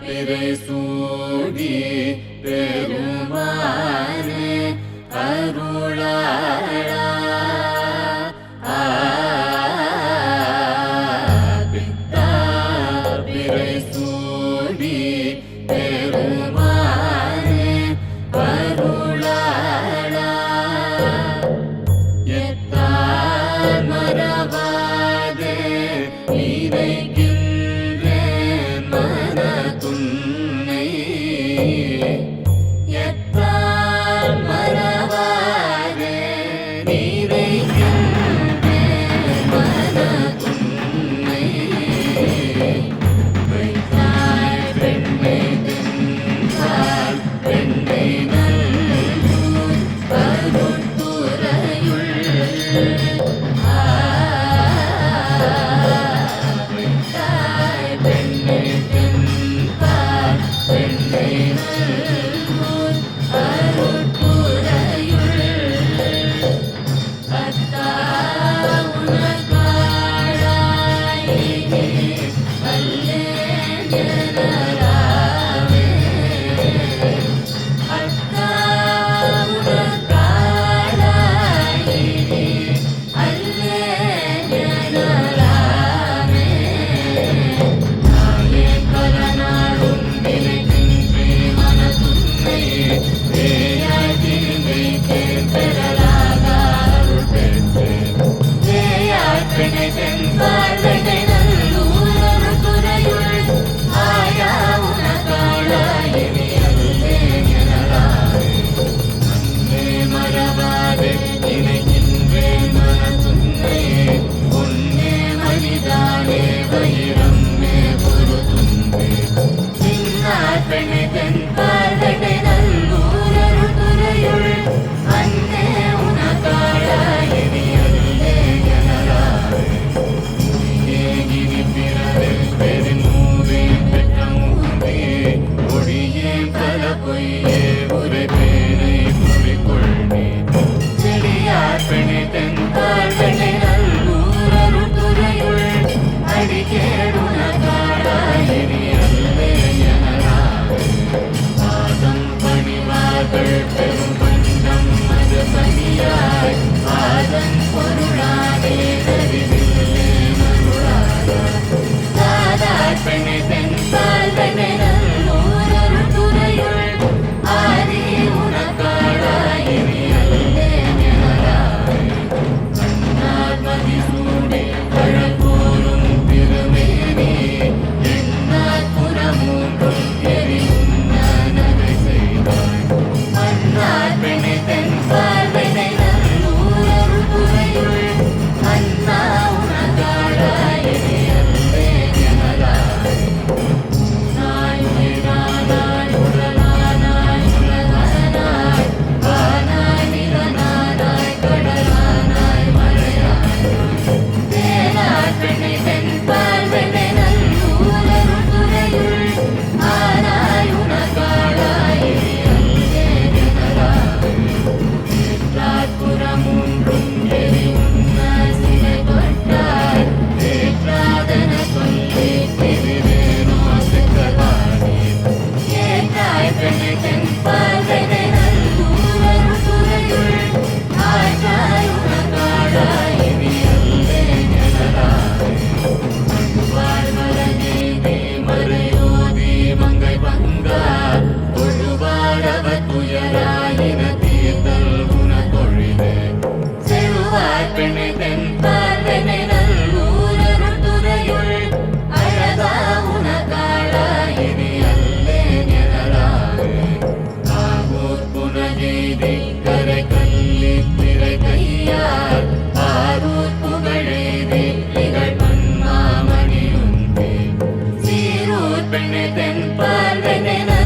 பிறை சூடி பெருமானே. Yeah. like then, pearl, then,